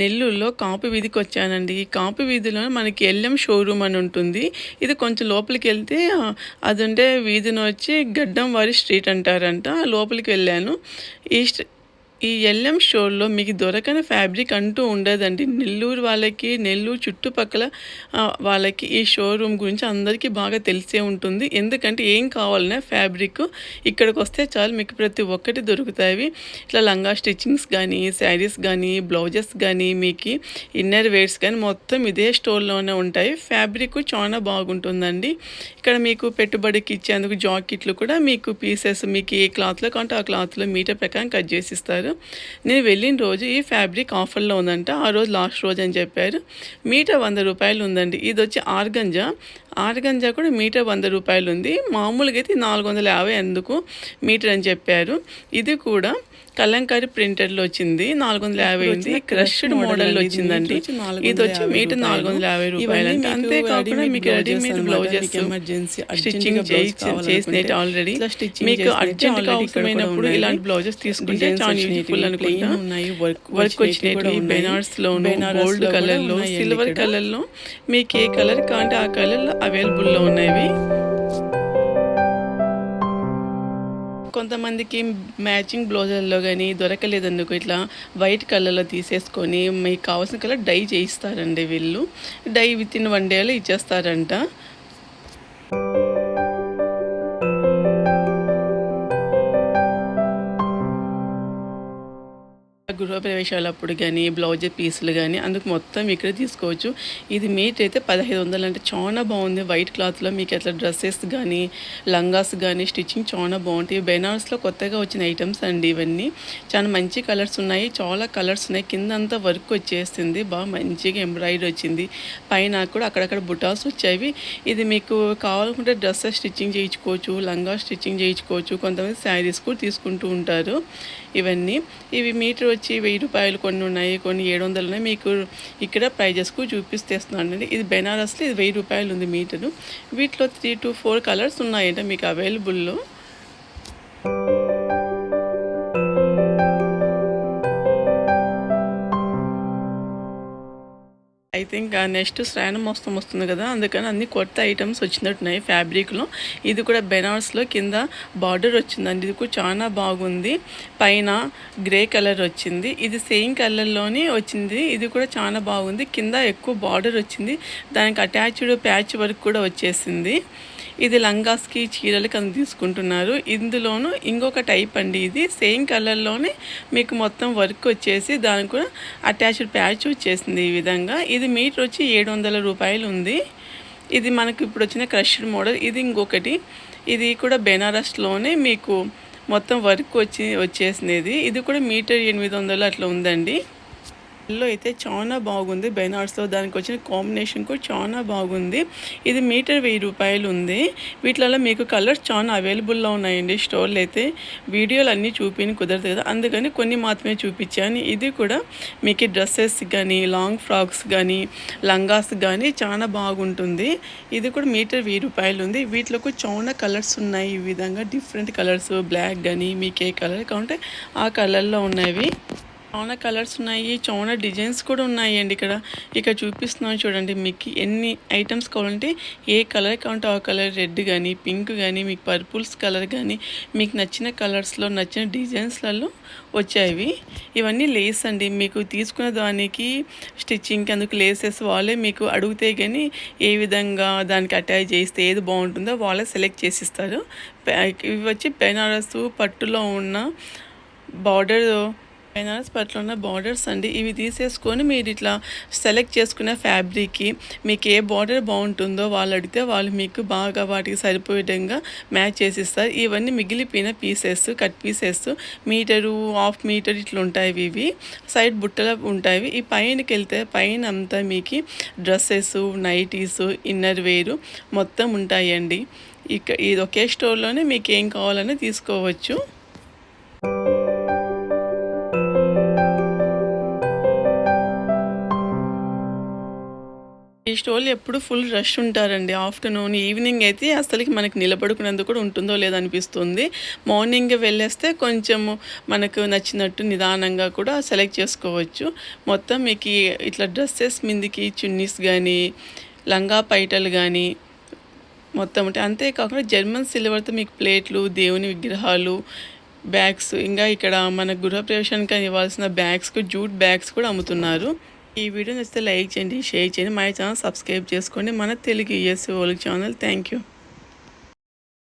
నెల్లూరులో కాపు వీధికి వచ్చానండి ఈ కాపు వీధిలో మనకి ఎల్ఎం షోరూమ్ అని ఉంటుంది. ఇది కొంచెం లోపలికి వెళ్తే అది ఉండే వీధిని వచ్చి గడ్డం వారి స్ట్రీట్ అంటారంట. లోపలికి వెళ్ళాను. ఈ స్ట్రీ- ఈ ఎల్ఎం స్టోర్లో మీకు దొరకని ఫ్యాబ్రిక్ అంటూ ఉండదండి. నెల్లూరు వాళ్ళకి నెల్లూరు చుట్టుపక్కల వాళ్ళకి ఈ షోరూమ్ గురించి అందరికీ బాగా తెలిసే ఉంటుంది. ఎందుకంటే ఏం కావాలన్నా ఫ్యాబ్రిక్ ఇక్కడికి వస్తే చాలు. మీకు ప్రతి ఒక్కటి దొరుకుతాయి. ఇట్లా లంగా స్టిచ్చింగ్స్ కానీ శారీస్ కానీ బ్లౌజెస్ కానీ మీకు ఇన్నర్ వేర్స్ కానీ మొత్తం ఇదే స్టోర్లోనే ఉంటాయి. ఫ్యాబ్రిక్ చాలా బాగుంటుందండి. ఇక్కడ మీకు పెట్టుబడికి ఇచ్చేందుకు జాకెట్లు కూడా మీకు పీసెస్ మీకు ఏ క్లాత్లో కంటే ఆ క్లాత్లో మీటర్ ప్రకారం కట్ చేసి ఇస్తారు. నేను వెళ్ళిన రోజు ఈ ఫ్యాబ్రిక్ ఆఫర్లో ఉందంట. ఆ రోజు లాస్ట్ రోజు అని చెప్పారు. మీటర్ వంద రూపాయలు ఉందండి. ఇది వచ్చి ఆర్గంజా. ఆర్గంజా కూడా మీటర్ వంద రూపాయలు ఉంది. మామూలుగా అయితే నాలుగు వందల యాభై ఎందుకు మీటర్ అని చెప్పారు. ఇది కూడా కలంకారీ ప్రింటెడ్లో వచ్చింది. నాలుగు వందల యాభై ఉంది. క్రష్డ్ మోడల్లో వచ్చిందండి. ఇది వచ్చి మీటర్ నాలుగు వందల యాభై రూపాయలు. అంతేకాకుండా మీకు రెడీమేడ్ బ్లౌజెస్ ఎమర్జెన్సీ స్టిచ్చింగ్ చేసినట్టు ఆల్రెడీ మీకు అర్జెంట్ అవసరమైనప్పుడు ఇలాంటి బ్లౌజెస్ తీసుకుంటే చాలా యూజ్ఫుల్ అనుకుంటా. ఉన్నాయి. వర్క్ వచ్చినట్టు బెనార్స్లో గోల్డ్ కలర్లో సిల్వర్ కలర్లో మీకు ఏ కలర్ కావాలంటే ఆ కలర్ అవైలబుల్ లో ఉన్నాయి కొంతమందికి మ్యాచింగ్ బ్లౌజర్లో కానీ దొరకలేదందుకు ఇట్లా వైట్ కలర్లో తీసేసుకొని మీకు కావాల్సిన కలర్ డై చేయిస్తారండి వీళ్ళు. డై విత్ ఇన్ వన్ డేలో ఇచ్చేస్తారంట. గృహప్రవేశాలప్పుడు కానీ బ్లౌజ్ పీసులు కానీ అందుకు మొత్తం ఇక్కడ తీసుకోవచ్చు. ఇది మీట్ అయితే పదహైదు వందలు. అంటే చాలా బాగుంది. వైట్ క్లాత్లో మీకు అట్లా డ్రెస్సెస్ కానీ లంగాస్ కానీ స్టిచ్చింగ్ చాలా బాగుంటాయి. బెనారస్లో కొత్తగా వచ్చిన ఐటమ్స్ అండి ఇవన్నీ. చాలా మంచి కలర్స్ ఉన్నాయి. చాలా కలర్స్ ఉన్నాయి. కింద అంతా వర్క్ వచ్చేసింది. బాగా మంచిగా ఎంబ్రాయిడరీ వచ్చింది. పైన కూడా అక్కడక్కడ బుటాస్ వచ్చేవి. ఇది మీకు కావాలనుకుంటే డ్రెస్సెస్ స్టిచ్చింగ్ చేయించుకోవచ్చు లంగా స్టిచ్చింగ్ చేయించుకోవచ్చు. కొంతమంది శారీస్ కూడా తీసుకుంటూ ఉంటారు. ఇవన్నీ. ఇవి మీటర్ వచ్చి వెయ్యి రూపాయలు కొన్ని ఉన్నాయి కొన్ని ఏడు వందలు ఉన్నాయి. మీకు ఇక్కడ ప్రైజెస్కు చూపిస్తేస్తున్నాను అండి. ఇది బెనారస్లో ఇది వెయ్యి రూపాయలు ఉంది మీటరు. వీటిలో త్రీ టు ఫోర్ కలర్స్ ఉన్నాయంట మీకు అవైలబుల్లో ఐ థింక్ నెక్స్ట్ శ్రావణ మోసం వస్తుంది కదా అందుకని అన్ని కొత్త ఐటమ్స్ వచ్చినట్టున్నాయి ఫ్యాబ్రిక్లో ఇది కూడా బెనార్స్లో కింద బార్డర్ వచ్చిందండి. ఇది కూడా చాలా బాగుంది. పైన గ్రే కలర్ వచ్చింది. ఇది సేమ్ కలర్లోనే వచ్చింది. ఇది కూడా చాలా బాగుంది. కింద ఎక్కువ బార్డర్ వచ్చింది. దానికి అటాచ్డ్ ప్యాచ్ వర్క్ కూడా వచ్చేసింది. ఇది లంగాస్కి చీరలకి అని తీసుకుంటున్నారు. ఇందులోనూ ఇంకొక టైప్ అండి ఇది. సేమ్ కలర్లోనే మీకు మొత్తం వర్క్ వచ్చేసి దానికి కూడా అటాచ్డ్ ప్యాచ్ వచ్చేసింది ఈ విధంగా. ఇది మీటర్ వచ్చి ఏడు వందల రూపాయలు ఉంది. ఇది మనకు ఇప్పుడు వచ్చిన క్రష్డ్ మోడల్. ఇది ఇంకొకటి. ఇది కూడా బెనారస్లోనే మీకు మొత్తం వర్క్ వచ్చి వచ్చేసినది. ఇది కూడా మీటర్ ఎనిమిది వందలు అట్లా ఉందండి. లో అయితే చాలా బాగుంది. బెనార్స్లో దానికి వచ్చిన కాంబినేషన్ కూడా చాలా బాగుంది. ఇది మీటర్ వెయ్యి రూపాయలు ఉంది. వీటిలలో మీకు కలర్స్ చాలా అవైలబుల్లో ఉన్నాయండి. స్టోర్లు అయితే వీడియోలు అన్నీ చూపిని కుదరదు కదా. అందుకని కొన్ని మాత్రమే చూపించాను. ఇది కూడా మీకు డ్రెస్సెస్ కానీ లాంగ్ ఫ్రాక్స్ కానీ లంగాస్ కానీ చాలా బాగుంటుంది. ఇది కూడా మీటర్ వెయ్యి రూపాయలు ఉంది. వీటిలో చాలా కలర్స్ ఉన్నాయి. ఈ విధంగా డిఫరెంట్ కలర్స్ బ్లాక్ కానీ మీకు ఏ కలర్ కావాలంటే ఆ కలర్లో ఉన్నవి. చాలా కలర్స్ ఉన్నాయి చాలా డిజైన్స్ కూడా ఉన్నాయండి ఇక్కడ. ఇక్కడ చూపిస్తున్నాను చూడండి మీకు ఎన్ని ఐటమ్స్ కావాలంటే ఏ కలర్ కావాలంటే ఆ కలర్ రెడ్ కానీ పింక్ కానీ మీకు పర్పుల్స్ కలర్ కానీ మీకు నచ్చిన కలర్స్లో నచ్చిన డిజైన్స్లలో వచ్చాయి. ఇవన్నీ లేస్ అండి. మీకు తీసుకున్న దానికి స్టిచ్చింగ్కి అందుకు లేసెస్ వాళ్ళే మీకు అడిగితే కానీ ఏ విధంగా దానికి అటాచ్ చేస్తే ఏది బాగుంటుందో వాళ్ళే సెలెక్ట్ చేసిస్తారు ఇవి వచ్చి బెనారస్ పట్టులో ఉన్న బార్డర్ బెనారస్ పట్ల ఉన్న బార్డర్స్ అండి ఇవి తీసేసుకొని మీరు ఇట్లా సెలెక్ట్ చేసుకునే ఫ్యాబ్రిక్కి మీకు ఏ బార్డర్ బాగుంటుందో వాళ్ళు అడిగితే వాళ్ళు మీకు బాగా వాటికి సరిపోయే విధంగా మ్యాచ్ చేసిస్తారు. ఇవన్నీ మిగిలిపోయిన pieces cut pieces metre half metre ఇట్లా ఉంటాయి ఇవి. సైడ్ బుట్టలు ఉంటాయి. ఈ పైనకి వెళ్తే పైన అంతా మీకు డ్రెస్సెస్ నైటీస్ ఇన్నర్ వేరు మొత్తం ఉంటాయండి. ఇక ఇది ఒకే స్టోర్లోనే మీకు ఏం కావాలని తీసుకోవచ్చు. ఈ స్టోర్లో ఎప్పుడు ఫుల్ రష్ ఉంటారండి. ఆఫ్టర్నూన్ ఈవినింగ్ అయితే అసలుకి మనకి నిలబడుకునేందుకు కూడా ఉంటుందో లేదనిపిస్తుంది మార్నింగ్ వెళ్ళేస్తే కొంచెం మనకు నచ్చినట్టు నిదానంగా కూడా సెలెక్ట్ చేసుకోవచ్చు. మొత్తం మీకు ఇట్లా డ్రెస్సెస్ మీదకి చున్నీస్ కానీ లంగా పైటలు కానీ మొత్తం అంటే అంతేకాకుండా జర్మన్ సిల్వర్తో మీకు ప్లేట్లు దేవుని విగ్రహాలు బ్యాగ్స్ ఇంకా ఇక్కడ మన గృహప్రవేశానికి ఇవ్వాల్సిన బ్యాగ్స్ జూట్ బ్యాగ్స్ కూడా అమ్ముతున్నారు. ఈ వీడియో నచ్చితే లైక్ చేయండి షేర్ చేయండి మా ఛానల్ సబ్స్క్రైబ్ చేసుకోండి. మన తెలుగు యూఎస్ వాళ్ళ ఛానల్. Thank you.